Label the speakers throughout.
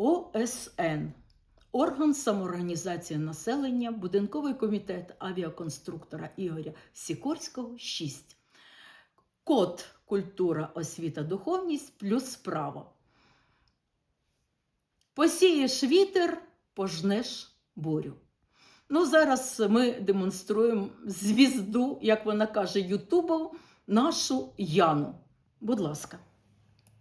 Speaker 1: ОСН. Орган самоорганізації населення, будинковий комітет авіаконструктора Ігоря Сікорського 6. Код культура, освіта, духовність плюс право. Посієш вітер, пожнеш бурю. Ну, зараз ми демонструємо звізду, як вона каже, Ютубу, нашу Яну. Будь ласка.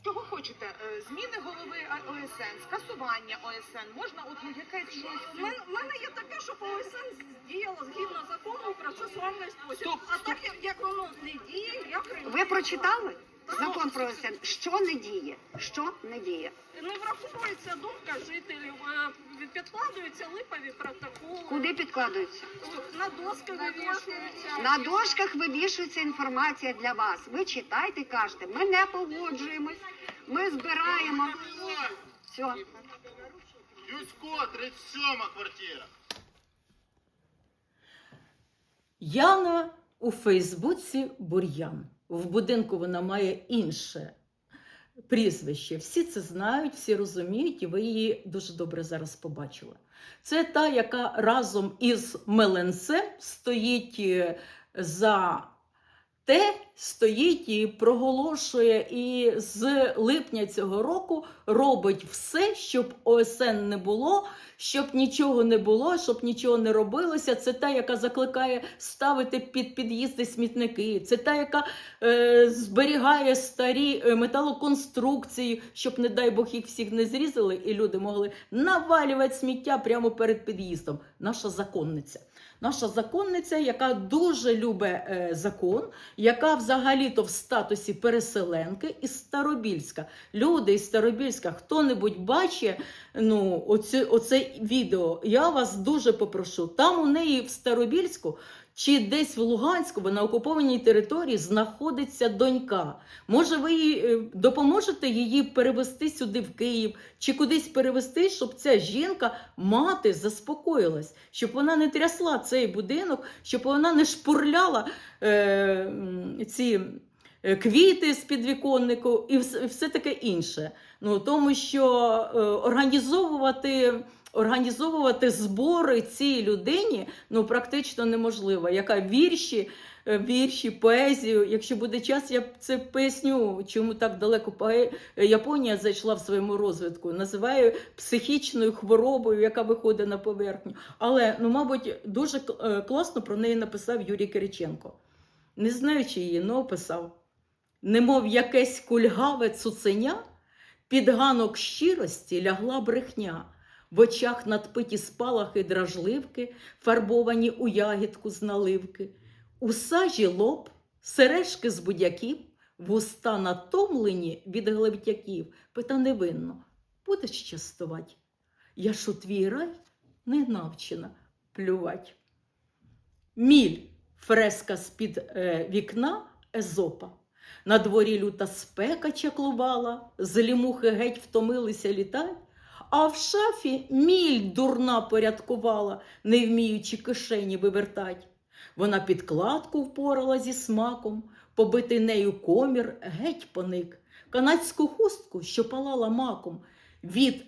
Speaker 2: Чого хочете? Е, Зміни голови ОСН, скасування ОСН, можна от ну, якесь
Speaker 3: У мене, в мене є таке, що ОСН діяло згідно закону у процесуальний спосіб.
Speaker 2: Стоп,
Speaker 3: а так як, як воно не діє, я приймаю.
Speaker 4: Ви прочитали закон про ОСН? Що не діє? Що не діє?
Speaker 3: Не враховується думка жителів, е, підкладуються липові протоколи.
Speaker 4: Куди підкладуються?
Speaker 3: На доски вивішуються.
Speaker 4: На дошках вивішується інформація для вас. Ви читайте, кажете, ми не погоджуємось, ми збираємо. Все.
Speaker 5: Юсько, 37 квартира.
Speaker 1: Яна у Фейсбуці Бур'ян. В будинку вона має інше прізвище. Всі це знають, всі розуміють, і ви її дуже добре зараз побачили. Це та, яка разом із Меленцем стоїть е, за те, стоїть і проголошує, і з липня цього року робить все, щоб ОСН не було, щоб нічого не було, щоб нічого не робилося. Це та, яка закликає ставити під під'їзди смітники. Це та, яка е, зберігає старі е, металоконструкції, щоб, не дай Бог, їх всіх не зрізали, і люди могли навалювати сміття прямо перед під'їздом. Наша законниця. Наша законниця, яка дуже любить е, закон, яка взагалі-то в статусі переселенки із Старобільська. Люди із Старобільська, хто-небудь бачить ну, оце, оце відео, я вас дуже попрошу. Там у неї в Старобільську чи десь в Луганську, бо на окупованій території знаходиться донька. Може, ви е, допоможете її перевести сюди в Київ чи кудись перевести, щоб ця жінка, мати, заспокоїлась, щоб вона не трясла цей будинок, щоб вона не шпурляла е, ці е, квіти з підвіконнику і все таке інше. Ну, тому що е, організовувати. Організовувати збори цій людині ну практично неможливо. Яка вірші, е, вірші, поезію. Якщо буде час, я це поясню, чому так далеко пое- Японія зайшла в своєму розвитку. Називаю психічною хворобою, яка виходить на поверхню. Але ну, мабуть, дуже е, класно про неї написав Юрій Кириченко. Не знаючи її, але описав. Немов якесь кульгаве цуценя, під ганок щирості лягла брехня. В очах надпиті спалахи дражливки, фарбовані у ягідку з наливки, у сажі лоб, сережки з будяків, вуста натомлені від глевтяків, пита невинно, будеш частувать? Я ж у твій рай не навчена плювать. Міль фреска з-під е, вікна Езопа. На дворі люта спека чаклувала, злі мухи геть втомилися літать, а в шафі міль дурна порядкувала, не вміючи кишені вивертать. Вона підкладку впорала зі смаком, побитий нею комір геть поник, канадську хустку, що палала маком, від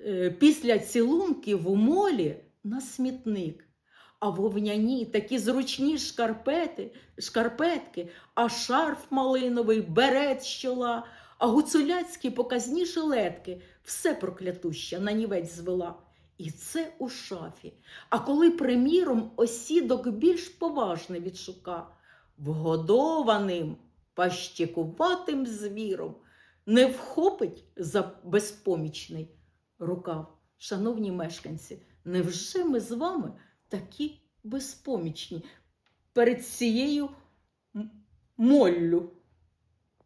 Speaker 1: е, після цілунків у молі на смітник. А вовняні такі зручні шкарпети, шкарпетки, а шарф малиновий, берет з чола, а гуцуляцькі показні жилетки, все проклятуща на нівець звела. І це у шафі. А коли, приміром, осідок більш поважне відшука, вгодованим, пащекуватим звіром, не вхопить за безпомічний рукав. Шановні мешканці, невже ми з вами такі безпомічні перед цією моллю?